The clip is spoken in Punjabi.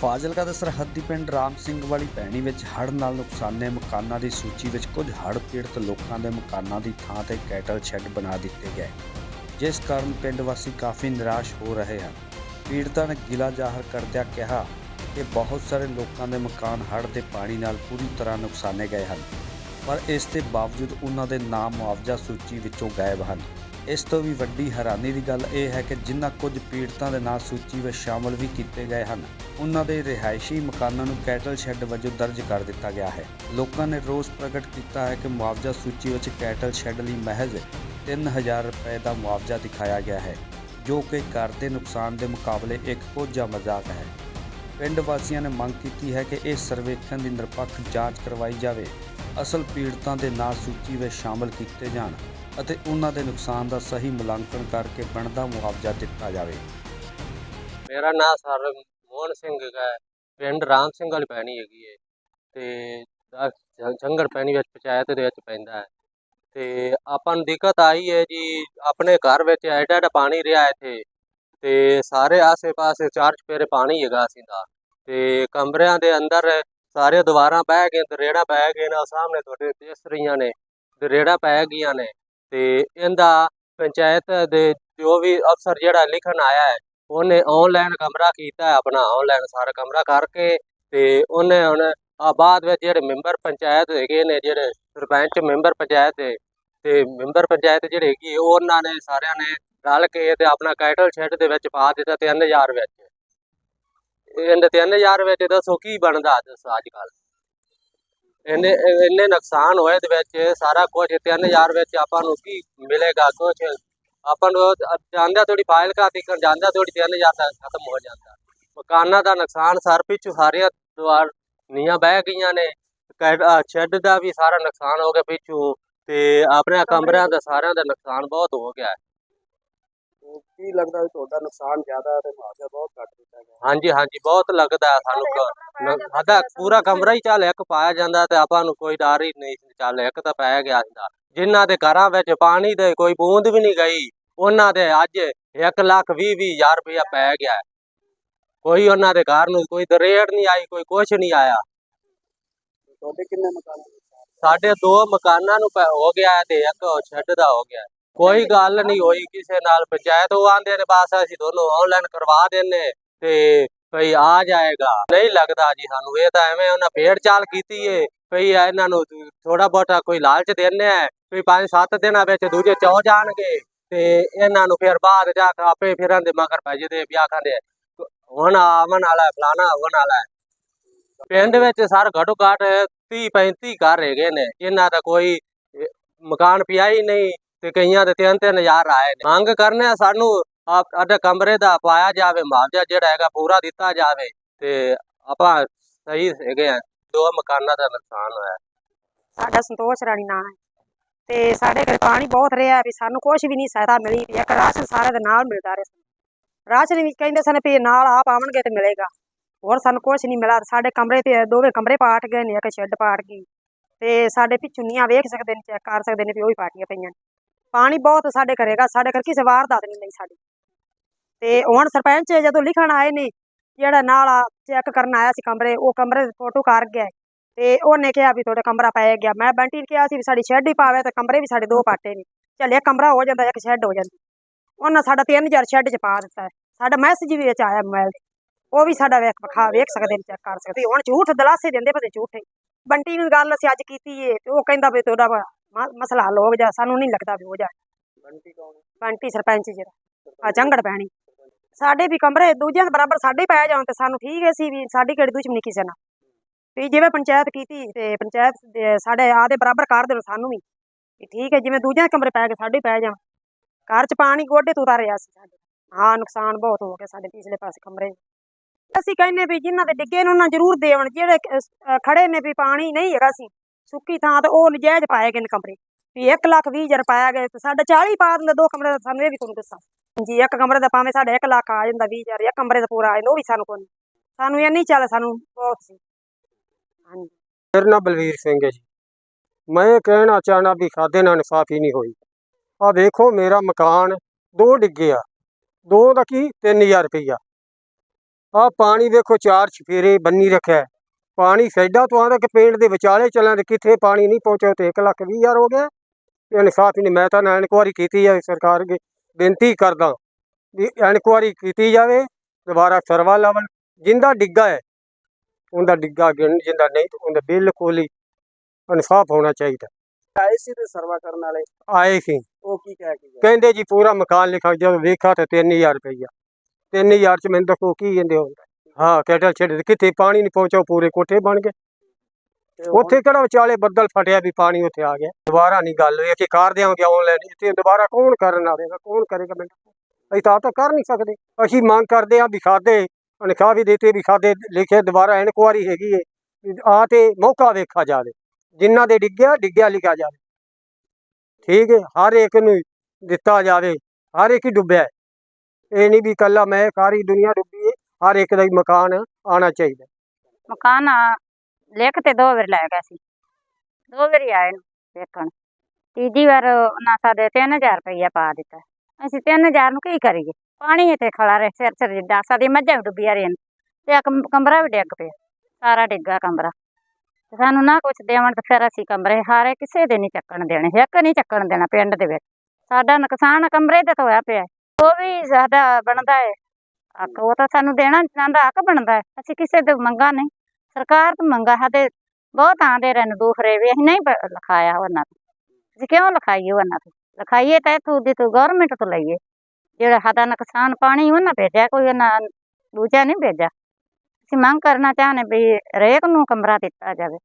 ਫਾਜ਼ਿਲਕਾ ਦੇ ਸਰਹੱਦੀ ਪਿੰਡ ਰਾਮ ਸਿੰਘ ਵਾਲੀ ਭੈਣੀ ਵਿੱਚ ਹੜ੍ਹ ਨਾਲ ਨੁਕਸਾਨੇ ਮਕਾਨਾਂ ਦੀ ਸੂਚੀ ਵਿੱਚ ਕੁਝ ਹੜ੍ਹ ਪੀੜਤ ਲੋਕਾਂ ਦੇ ਮਕਾਨਾਂ ਦੀ ਥਾਂ ਤੇ ਕੈਟਲ ਸ਼ੈੱਡ ਬਣਾ ਦਿੱਤੇ ਗਏ। ਜਿਸ ਕਾਰਨ ਪਿੰਡ ਵਾਸੀ ਕਾਫੀ ਨਿਰਾਸ਼ ਹੋ ਰਹੇ ਹਨ। ਪੀੜਤਾਂ ਨੇ ਗਿਲਾ ਜ਼ਾਹਰ ਕਰਦਿਆਂ ਕਿਹਾ ਕਿ ਬਹੁਤ ਸਾਰੇ ਲੋਕਾਂ ਦੇ ਮਕਾਨ ਹੜ੍ਹ ਦੇ ਪਾਣੀ ਨਾਲ ਪੂਰੀ ਤਰ੍ਹਾਂ ਨੁਕਸਾਨੇ ਗਏ ਹਨ, ਪਰ ਇਸ ਦੇ ਬਾਵਜੂਦ ਉਹਨਾਂ ਦੇ ਨਾਮ ਮੁਆਵਜ਼ਾ ਸੂਚੀ ਵਿੱਚੋਂ ਗਾਇਬ ਹਨ। ਇਸ ਤੋਂ ਵੀ ਵੱਡੀ ਹੈਰਾਨੀ ਦੀ ਗੱਲ ਇਹ ਹੈ ਕਿ ਜਿਨ੍ਹਾਂ ਕੁਝ ਪੀੜਤਾਂ ਦੇ ਨਾਂ ਸੂਚੀ ਵਿੱਚ ਸ਼ਾਮਲ ਵੀ ਕੀਤੇ ਗਏ ਹਨ, ਉਹਨਾਂ ਦੇ ਰਿਹਾਇਸ਼ੀ ਮਕਾਨਾਂ ਨੂੰ ਕੈਟਲ ਸ਼ੈੱਡ ਵਜੋਂ ਦਰਜ ਕਰ ਦਿੱਤਾ ਗਿਆ ਹੈ। ਲੋਕਾਂ ਨੇ ਰੋਸ ਪ੍ਰਗਟ ਕੀਤਾ ਹੈ ਕਿ ਮੁਆਵਜ਼ਾ ਸੂਚੀ ਵਿੱਚ ਕੈਟਲ ਸ਼ੈੱਡ ਲਈ ਮਹਿਜ਼ 3000 ਰੁਪਏ ਦਾ ਮੁਆਵਜ਼ਾ ਦਿਖਾਇਆ ਗਿਆ ਹੈ, ਜੋ ਕਿ ਘਰ ਦੇ ਨੁਕਸਾਨ ਦੇ ਮੁਕਾਬਲੇ ਇੱਕ ਕੋਝਾ ਮਜ਼ਾਕ ਹੈ। ਪਿੰਡ ਵਾਸੀਆਂ ਨੇ ਮੰਗ ਕੀਤੀ ਹੈ ਕਿ ਇਸ ਸਰਵੇਖਣ ਦੀ ਨਿਰਪੱਖ ਜਾਂਚ ਕਰਵਾਈ ਜਾਵੇ। ਅਸਲ ਪੀੜਤਾਂ ਦੇ ਨਾਂ ਸੂਚੀ ਵਿੱਚ ਸ਼ਾਮਲ ਕੀਤੇ ਜਾਣ ਅਤੇ ਉਹਨਾਂ ਦੇ ਨੁਕਸਾਨ ਦਾ ਸਹੀ ਮੁਲਾਂਕਣ ਕਰਕੇ ਬਣਦਾ ਮੁਆਵਜ਼ਾ ਦਿੱਤਾ ਜਾਵੇ। ਮੇਰਾ ਨਾਮ ਸਰ ਮੋਹਨ ਸਿੰਘ ਹੈ। ਪਿੰਡ ਰਾਮ ਸਿੰਘ ਵਾਲੀ ਪੈਣੀ ਹੈਗੀ ਹੈ ਤੇ ਆਹ ਜੰਗਲ ਪੈਣੀ ਵਿੱਚ ਪੰਚਾਇਤ ਦੇ ਵਿੱਚ ਪੈਂਦਾ ਹੈ। ਤੇ ਆਪਾਂ ਨੂੰ ਦਿੱਕਤ ਆਈ ਹੈ ਜੀ, ਆਪਣੇ ਘਰ ਵਿੱਚ ਐਡਾ ਐਡਾ ਪਾਣੀ ਰਿਹਾ ਇੱਥੇ ਤੇ ਸਾਰੇ ਆਸੇ-ਪਾਸੇ ਚਾਰ ਚਪੇਰੇ ਪਾਣੀ ਹੈਗਾ ਅਸੀਂ ਦਾ। ਤੇ ਕਮਰਿਆਂ ਦੇ ਅੰਦਰ ਸਾਰੇ ਦੁਬਾਰਾ ਬਹਿ ਗਏ ਦਰੇੜਾ ਪੈ ਗਏ ਨੇ ਸਾਹਮਣੇ ਤੁਹਾਡੇ ਤੇਸਰੀਆਂ ਨੇ ਦਰੇੜਾ ਪੈ ਗਈਆਂ ਨੇ, ਤੇ ਇਹਦਾ ਪੰਚਾਇਤ ਦੇ ਜੋ ਵੀ ਅਫਸਰ ਜਿਹੜਾ ਲਿਖਣ ਆਇਆ ਹੈ, ਉਹਨੇ ਆਨਲਾਈਨ ਕਮਰਾ ਕੀਤਾ ਆਪਣਾ ਆਨਲਾਈਨ ਸਾਰਾ ਕਮਰਾ ਕਰਕੇ, ਤੇ ਉਹਨੇ ਹੁਣ ਆ ਬਾਅਦ ਵਿੱਚ ਜਿਹੜੇ ਮੈਂਬਰ ਪੰਚਾਇਤ ਹੈਗੇ ਨੇ, ਜਿਹੜੇ ਸਰਪੰਚ ਮੈਂਬਰ ਪੰਚਾਇਤ ਦੇ ਤੇ ਮੈਂਬਰ ਪੰਚਾਇਤ ਜਿਹੜੇ ਹੈਗੀ ਉਹ ਉਹਨਾਂ ਨੇ ਸਾਰਿਆਂ ਨੇ ਰਲ ਕੇ ਤੇ ਆਪਣਾ ਕੈਟਲ ਸ਼ੈੱਡ ਦੇ ਵਿੱਚ ਪਾ ਦਿੱਤਾ 3000 ਵਿੱਚ। ਇਹਦੇ 3000 ਵਿੱਚ ਦੱਸੋ ਕੀ ਬਣਦਾ ਦੱਸੋ ਅੱਜ ਕੱਲ ਇੰਨੇ ਇੰਨੇ ਨੁਕਸਾਨ ਹੋਏ ਦੇ ਵਿੱਚ ਸਾਰਾ ਕੁਝ 3000 ਵਿੱਚ ਆਪਾਂ ਨੂੰ ਕੀ ਮਿਲੇਗਾ ਕੁਝ ਆਪਾਂ ਨੂੰ ਜਾਂਦਾ ਥੋੜੀ ਫਾਈਲ ਕਾ ਤਿਕਣ ਜਾਂਦਾ ਥੋੜੀ 3000 ਦਾ ਖਤਮ ਹੋ ਜਾਂਦਾ। ਮਕਾਨਾਂ ਦਾ ਨੁਕਸਾਨ ਸਰ ਪਿੱਛੋਂ ਸਾਰੀਆਂ ਦੀਵਾਰ ਨੀਆਂ ਬਹਿ ਗਈਆਂ ਨੇ ਸ਼ੈੱਡ ਦਾ ਵੀ ਸਾਰਾ ਨੁਕਸਾਨ ਹੋ ਗਿਆ ਪਿੱਛੋਂ ਤੇ ਆਪਣੇ ਕਮਰਿਆਂ ਦਾ ਸਾਰਿਆਂ ਦਾ ਨੁਕਸਾਨ ਬਹੁਤ ਹੋ ਗਿਆ। ਕੀ ਲੱਗਦਾ ਵੀ ਤੁਹਾਡਾ ਨੁਕਸਾਨ ਜ਼ਿਆਦਾ ਹੈ ਤੇ ਮੁਆਵਜ਼ਾ ਬਹੁਤ ਘੱਟ ਦਿੱਤਾ ਗਿਆ ਹਾਂਜੀ ਹਾਂਜੀ ਬਹੁਤ ਲੱਗਦਾ ਹੈ ਸਾਨੂੰ ਕ- ਨ- ਸਾਡਾ ਪੂਰਾ ਕਮਰਾ ਹੀ ਚੱਲ ਇੱਕ ਪਾਇਆ ਜਾਂਦਾ ਤੇ ਆਪਾਂ ਨੂੰ ਕੋਈ ਡਰ ਹੀ ਨਹੀਂ ਸੀ, ਚੱਲ ਇੱਕ ਤਾਂ ਪੈ ਗਿਆ ਸੀਗਾ ਜਿਨ੍ਹਾਂ ਦੇ ਘਰਾਂ ਵਿੱਚ ਪਾਣੀ ਦੇ ਕੋਈ ਬੂੰਦ ਵੀ ਨਹੀਂ ਗਈ ਉਹਨਾਂ ਦੇ ਅੱਜ 1 ਲੱਖ ਵੀਹ ਵੀਹ ਹਜ਼ਾਰ ਰੁਪਇਆ ਪੈ ਗਿਆ ਹੈ। ਕੋਈ ਉਹਨਾਂ ਦੇ ਘਰ ਨੂੰ ਕੋਈ ਦਰੇੜ ਨਹੀਂ ਆਈ ਕੋਈ ਕੁਛ ਨਹੀਂ ਆਇਆ ਤੁਹਾਡੇ ਕਿੰਨੇ ਮਕਾਨ? ਸਾਡੇ ਦੋ ਮਕਾਨਾਂ ਨੂੰ ਪੈ- ਹੋ ਗਿਆ ਹੈ ਤੇ ਇੱਕ ਛੱਡ ਦਾ ਹੋ ਗਿਆ ਹੈ। ਕੋਈ ਗੱਲ ਨਹੀਂ ਹੋਈ ਕਿਸੇ ਨਾਲ, ਪੰਚਾਇਤ ਉਹ ਆਂਦੇ ਨੇ, ਬਸ ਅਸੀਂ ਦੋਨੋਂ ਆਨਲਾਈਨ ਕਰਵਾ ਦਿੰਨੇ ਤੇ ਭਈ ਆ ਜਾਏਗਾ। ਨਹੀਂ ਲੱਗਦਾ ਜੀ ਸਾਨੂੰ, ਇਹ ਤਾਂ ਐਵੇਂ ਉਹਨਾਂ ਪੇੜ ਚਾਲ ਕੀਤੀ ਏ, ਭਈ ਇਹਨਾਂ ਨੂੰ ਥੋੜਾ ਬਹੁਤਾ ਕੋਈ ਲਾਲਚ ਦਿੰਨੇ ਆ ਵੀ ਪੰਜ ਸੱਤ ਦਿਨਾਂ ਵਿੱਚ ਦੂਜੇ ਚੌ ਜਾਣਗੇ ਤੇ ਇਹਨਾਂ ਨੂੰ ਫਿਰ ਬਾਅਦ ਜਾ ਕੇ ਆਪੇ ਫਿਰਾਂ ਦੇ ਮਗਰ ਪੈ ਜਦੇ ਵਿਆਹ ਖਾਂਦੇ ਹੁਣ ਆਵਣ ਵਾਲਾ ਫਲਾਣਾ ਆਵਣ ਵਾਲਾ ਪਿੰਡ ਵਿੱਚ ਸਰ ਘੱਟੋ ਘੱਟ 30 35 ਘਰ ਹੈਗੇ ਨੇ, ਇਹਨਾਂ ਦਾ ਕੋਈ ਮਕਾਨ ਪਿਆ ਹੀ ਨਹੀਂ ਤੇ ਕਈਆਂ ਦੇ ਤਿੰਨ ਤਿੰਨ ਹਜ਼ਾਰ ਆਏ ਨੇ। ਮੰਗ ਕਰਨੇ ਸਾਨੂੰ ਆਪ ਕਮਰੇ ਦਾ ਪਾਇਆ ਜਾਵੇ, ਮੁਆਵਜ਼ਾ ਜਿਹੜਾ ਹੈਗਾ ਪੂਰਾ ਦਿੱਤਾ ਜਾਵੇ ਤੇ ਆਪਾਂ ਸਹੀ ਹੈਗੇ ਆ। ਦੋ ਮਕਾਨਾਂ ਦਾ ਨੁਕਸਾਨ ਹੋਇਆ। ਸਾਡਾ ਸੰਤੋਸ਼ ਰਾਣੀ ਨਾਂ ਹੈ। ਤੇ ਸਾਡੇ ਘਰੇ ਪਾਣੀ ਬਹੁਤ ਰਿਹਾ ਵੀ ਸਾਨੂੰ ਕੁਝ ਵੀ ਨਹੀਂ ਸਹਾਇਤਾ ਮਿਲੀ ਵੀ ਇੱਕ ਰਾਸ਼ਨ ਸਾਰੇ ਦੇ ਨਾਲ ਮਿਲਦਾ ਰਿਹਾ। ਰਾਸ਼ਨ ਵੀ ਕਹਿੰਦੇ ਸਨ ਵੀ ਨਾਲ ਆਪ ਆਵਣਗੇ ਤੇ ਮਿਲੇਗਾ। ਹੋਰ ਸਾਨੂੰ ਕੁਝ ਨਹੀਂ ਮਿਲਾ ਸਾਡੇ ਕਮਰੇ ਤੇ ਦੋਵੇਂ ਕਮਰੇ ਪਾਟ ਗਏ ਨੇ, ਇੱਕ ਸ਼ੈੱਡ ਪਾਟ ਗਈ। ਤੇ ਸਾਡੇ ਪਿੱਛੋਂ ਨੀਆਂ ਵੇਖ ਸਕਦੇ ਨੇ, ਚੈੱਕ ਕਰ ਸਕਦੇ ਨੇ ਵੀ ਉਹ ਵੀ ਪਾਟੀਆਂ ਪਈਆਂ ਨੇ। ਪਾਣੀ ਬਹੁਤ ਸਾਡੇ ਘਰੇਗਾ ਸਾਡੇ ਘਰ ਕਿਸੇ ਵਾਰਦਾਤ ਨਹੀਂ ਲਈ ਸਾਡੀ। ਤੇ ਹੁਣ ਸਰਪੰਚ ਜਦੋਂ ਲਿਖਣ ਆਏ ਨੇ ਜਿਹੜਾ ਨਾਲ ਚੈੱਕ ਕਰਨ ਆਇਆ ਸੀ ਕਮਰੇ, ਉਹ ਕਮਰੇ ਦੀ ਫੋਟੋ ਕਰ ਗਿਆ। ਤੇ ਉਹਨੇ ਕਿਹਾ ਵੀ ਤੁਹਾਡਾ ਕਮਰਾ ਪੈ ਗਿਆ। ਮੈਂ ਬੰਟੀ ਨੇ ਕਿਹਾ ਸੀ ਵੀ ਸਾਡੀ ਸ਼ੈੱਡ ਹੀ ਪਾਵੇ ਤੇ ਕਮਰੇ ਵੀ ਸਾਡੇ ਦੋ ਪਾਟੇ ਨੇ। ਚੱਲ ਇੱਕ ਕਮਰਾ ਹੋ ਜਾਂਦਾ, ਇੱਕ ਸ਼ੈੱਡ ਹੋ ਜਾਂਦੀ। ਉਹਨਾਂ ਸਾਡਾ 3000 ਸ਼ੈੱਡ 'ਚ ਪਾ ਦਿੱਤਾ ਸਾਡਾ ਮੈਸੇਜ ਵੀ ਵਿੱਚ ਆਇਆ ਮੋਬਾਈਲ ਤੇ। ਉਹ ਵੀ ਸਾਡਾ ਵੇਖ ਵਿਖਾ, ਵੇਖ ਸਕਦੇ ਨੇ ਚੈੱਕ ਕਰ ਸਕਦੇ। ਹੁਣ ਝੂਠ ਦਲਾਸੇ ਦਿੰਦੇ ਪਤੇ ਝੂਠੇ। ਬੰਟੀ ਨੂੰ ਗੱਲ ਅਸੀਂ ਅੱਜ ਕੀਤੀ ਏ, ਤੇ ਉਹ ਕਹਿੰਦਾ ਵੀ ਤੁਹਾਡਾ ਮ- ਮਸਲਾ ਹੱਲ ਹੋ ਗਿਆ ਸਾਨੂੰ ਨਹੀਂ ਲੱਗਦਾ ਵੀ ਹੋ ਜਾ ਬੰਟੀ ਕੌਣ ਹੈ? ਬੰਟੀ ਸਰਪੰਚ ਜਿਹੜਾ ਆ ਜੰਗੜ ਪੈਣੀ ਸਾਡੇ ਵੀ ਕਮਰੇ ਦੂਜਿਆਂ ਦੇ ਬਰਾਬਰ ਸਾਡੇ ਹੀ ਪੈ ਜਾਣ ਤੇ ਸਾਨੂੰ ਠੀਕ ਹੈ ਸੀ ਵੀ ਸਾਡੀ ਕਿਹੜੀ ਦੁਸ਼ਮਣੀ ਕਿਸੇ ਨਾਲ ਵੀ ਜਿਵੇਂ ਪੰਚਾਇਤ ਕੀਤੀ ਤੇ ਪੰਚਾਇਤ ਦੇ ਸਾਡੇ ਆਦੇ ਬਰਾਬਰ ਕਰ ਦੇਣ ਸਾਨੂੰ ਵੀ। ਵੀ ਠੀਕ ਹੈ ਜਿਵੇਂ ਦੂਜਿਆਂ ਦੇ ਕਮਰੇ ਪੈ ਗਏ ਸਾਡੇ ਹੀ ਪੈ ਜਾਣ। ਘਰ 'ਚ ਪਾਣੀ ਗੋਡੇ ਤੋਂ ਉਤਾਰਿਆ ਸੀ ਸਾਡੇ। ਹਾਂ ਨੁਕਸਾਨ ਬਹੁਤ ਹੋ ਗਿਆ ਸਾਡੇ ਪਿਛਲੇ ਪਾਸੇ ਕਮਰੇ। ਅਸੀਂ ਕਹਿੰਨੇ ਵੀ ਜਿਨ੍ਹਾਂ ਦੇ ਡਿੱਗੇ ਨੇ ਉਹਨਾਂ ਜ਼ਰੂਰ ਦੇਵਣ। ਜਿਹੜੇ ਅਹ, ਖੜੇ ਨੇ ਵੀ ਪਾਣੀ ਨਹੀਂ ਹੈਗਾ ਸੀ। ਸੁੱਕੀ ਥਾਂ ਤੇ ਉਹ ਨਜਾਇਜ਼ ਪਾਏ ਗਏ ਨੇ ਕਮਰੇ। ਵੀ 1 ਲੱਖ 20 ਹਜ਼ਾਰ ਪਾਇਆ ਗਿਆ ਤੇ ਸਾਡਾ 40 ਪਾ ਦਿੰਦੇ, ਦੋ ਕਮਰੇ ਦਾ ਸਾਨੂੰ ਇਹ ਵੀ ਤੁਹਾਨੂੰ ਦੱਸਾਂ। ਜੀ ਇੱਕ ਕਮਰੇ ਦਾ ਭਾਵੇਂ ਸਾਡਾ 1 ਲੱਖ ਆ ਜਾਂਦਾ 20 ਹਜ਼ਾਰ, ਇੱਕ ਕਮਰੇ ਦਾ ਪੂਰਾ ਆ ਜਾਂਦਾ, ਉਹ ਵੀ ਸਾਨੂੰ ਕੋਈ ਸਾਨੂੰ ਇਹ ਨਹੀਂ ਚੱਲ ਸਾਨੂੰ ਬਹੁਤ ਸੀ। ਹਾਂਜੀ। ਮੇਰਾ ਨਾਮ ਬਲਵੀਰ ਸਿੰਘ ਹੈ ਜੀ। ਮੈਂ ਇਹ ਕਹਿਣਾ ਚਾਹਣਾ ਵੀ ਖਾਦੇ ਨਾਲ ਇਨਸਾਫੀ ਨਹੀਂ ਹੋਈ। ਆ ਵੇਖੋ ਮੇਰਾ ਮਕਾਨ ਦੋ ਡਿੱਗੇ ਆ। ਦੋ ਦਾ ਕੀ? 3000 ਰੁਪਈਆ ਆ ਪਾਣੀ ਵੇਖੋ ਚਾਰ ਚਫੇਰੇ ਬੰਨੀ ਰੱਖਿਆ। ਪਾਣੀ ਸੈਡਾ ਤੋਂ ਆਉਂਦਾ ਕਿ ਪਿੰਡ ਦੇ ਵਿਚਾਲੇ ਚੱਲਾਂ ਤੇ ਕਿੱਥੇ ਪਾਣੀ ਨਹੀਂ ਪਹੁੰਚਿਆ ਤੇ 1 ਲੱਖ ਵੀਹ ਹਜ਼ਾਰ ਹੋ ਗਿਆ। ਇਨਸਾਫ ਨਹੀਂ ਮੈਂ ਤਾਂ ਇਨਕੁਆਰੀ ਕੀਤੀ ਹੈ ਸਰਕਾਰ ਅੱਗੇ ਬੇਨਤੀ ਕਰਦਾ ਵੀ ਇਨਕੁਆਰੀ ਕੀਤੀ ਜਾਵੇ ਦੁਬਾਰਾ ਸਰਵਾ ਲਾਵਣ। ਜਿੰਦਾ ਡਿੱਗਾ ਹੈ ਉਹਦਾ ਡਿੱਗਾ ਗਿਣ ਜਿੰਦਾ ਨਹੀਂ ਤਾਂ ਉਹਦਾ ਬਿਲਕੁਲ ਹੀ ਇਨਸਾਫ ਹੋਣਾ ਚਾਹੀਦਾ। ਆਏ ਸੀ ਤੇ ਸਰਵਾ ਕਰਨ ਵਾਲੇ? ਆਏ ਸੀ। ਉਹ ਕੀ ਕਹਿ ਕੇ ਕਹਿੰਦੇ ਜੀ ਪੂਰਾ ਮਕਾਨ ਲਿਖਾ ਜਦੋਂ ਵੇਖਿਆ ਤਾਂ 3000 ਰੁਪਈਆ। 3000 ਚ ਮੈਨੂੰ ਦੱਸੋ ਕੀ ਕਹਿੰਦੇ ਹੁੰਦਾ ਹਾਂ ਕੈਟਲ ਛੱਡ ਦਿੱਤੇ, ਕਿਤੇ ਪਾਣੀ ਨਹੀਂ ਪਹੁੰਚਾ ਪੂਰੇ ਕੋਠੇ ਬਣ ਗਏ। ਉੱਥੇ ਕਿਹੜਾ ਵਿਚਾਲੇ ਬੱਦਲ ਫਟਿਆ ਵੀ ਪਾਣੀ ਉੱਥੇ ਆ ਗਿਆ। ਦੁਬਾਰਾ ਨਹੀਂ ਗੱਲ ਹੋਈ ਕਿ ਕਾਰ ਦਿਆਂਗੇ ਆਨਲਾਈਨ ਇੱਥੇ ਦੁਬਾਰਾ ਕੌਣ ਕਰਨ ਆਵੇਗਾ ਕੌਣ ਕਰੇਗਾ ਮੈਨੂੰ? ਅਸੀਂ ਤਾਂ ਤਾਂ ਕਰ ਨਹੀਂ ਸਕਦੇ। ਅਸੀਂ ਮੰਗ ਕਰਦੇ ਹਾਂ ਵੀ ਸਾਡੇ ਅਨਖਾ ਵੀ ਦਿੱਤੇ ਵੀ ਸਾਡੇ ਲਿਖੇ ਦੁਬਾਰਾ ਇਨਕੁਆਰੀ ਹੈਗੀ ਵੀ ਆ ਤੇ ਮੌਕਾ ਵੇਖਾ ਜਾਵੇ। ਜਿਨ੍ਹਾਂ ਦੇ ਡਿੱਗਿਆ ਡਿੱਗਿਆ ਲਿਖਿਆ ਜਾਵੇ। ਠੀਕ ਹੈ ਹਰ ਇੱਕ ਨੂੰ ਦਿੱਤਾ ਜਾਵੇ। ਹਰ ਇੱਕ ਹੀ ਡੁੱਬਿਆ। ਇਹ ਨਹੀਂ ਵੀ ਕੱਲਾ ਮੈਂ ਸਾਰੀ ਦੁਨੀਆ ਡੁੱਬੀ ਹਰ ਇੱਕ ਦਾ ਹੀ ਮਕਾਨ ਆਣਾ ਚਾਹੀਦਾ। ਮਕਾਨ ਆ, ਲਿਖ ਤੇ ਦੋ ਵਾਰ ਲੈ ਗਿਆ ਸੀ। ਦੋ ਵਾਰੀ ਆਏ ਨੂੰ ਵੇਖਣ। ਤੀਜੀ ਵਾਰ ਉਹਨਾਂ ਸਾਡੇ 3000 ਰੁਪਈਆ ਪਾ ਦਿੱਤਾ। ਅਸੀਂ 3000 ਨੂੰ ਕੀ ਕਰੀਏ? ਪਾਣੀ ਇੱਥੇ ਖੜਾ ਰਹੇ ਸਿਰ ਸਿਰ ਜਿੱਡਾ ਸਾਡੀ ਮੱਝਾਂ ਵੀ ਡੁੱਬੀਆਂ ਰਹੀਆਂ ਤੇ ਆ ਕਮਰਾ ਵੀ ਡਿੱਗ ਪਿਆ। ਸਾਰਾ ਡਿੱਗਾ ਕਮਰਾ। ਤੇ ਸਾਨੂੰ ਨਾ ਕੁਛ ਦੇਵਣ ਤੇ ਫਿਰ ਅਸੀਂ ਕਮਰੇ ਹਾਰੇ ਕਿਸੇ ਦੇ ਨਹੀਂ ਚੱਕਣ ਦੇਣੇ ਇੱਕ ਨਹੀਂ ਚੱਕਣ ਦੇਣਾ ਪਿੰਡ ਦੇ ਵਿੱਚ। ਸਾਡਾ ਨੁਕਸਾਨ ਕਮਰੇ ਦਾ ਤਾਂ ਹੋਇਆ ਪਿਆ। ਉਹ ਵੀ ਸਾਡਾ ਬਣਦਾ ਹੈ ਹੱਕ, ਉਹ ਤਾਂ ਸਾਨੂੰ ਦੇਣਾ ਚਾਹੁੰਦਾ ਹੱਕ ਬਣਦਾ ਹੈ। ਅਸੀਂ ਕਿਸੇ ਤੋਂ ਮੰਗਾ ਨਹੀਂ। ਸਰਕਾਰ ਤੋਂ ਮੰਗਾ, ਸਾਡੇ ਬਹੁਤ ਆਂਦੇ ਰਹਿਣ ਦੂਸਰੇ ਵੀ ਅਸੀਂ ਨਹੀਂ ਪ- ਲਿਖਾਇਆ ਉਹਨਾਂ ਤੋਂ। ਅਸੀਂ ਕਿਉਂ ਲਿਖਾਈਏ ਉਹਨਾਂ ਤੋਂ? ਲਿਖਾਈਏ ਤਾਂ ਇੱਥੋਂ ਦੀ ਤੋਂ ਗਵਰਨਮੈਂਟ ਤੋਂ ਲਈਏ। ਜਿਹੜਾ ਸਾਡਾ ਨੁਕਸਾਨ ਪਾਣੀ ਉਹਨਾਂ ਭੇਜਿਆ, ਕੋਈ ਉਹਨਾਂ ਦੂਜਾ ਨਹੀਂ ਭੇਜਿਆ। ਅਸੀਂ ਮੰਗ ਕਰਨਾ ਚਾਹੁੰਦੇ ਵੀ ਹਰੇਕ ਨੂੰ ਕਮਰਾ ਦਿੱਤਾ ਜਾਵੇ।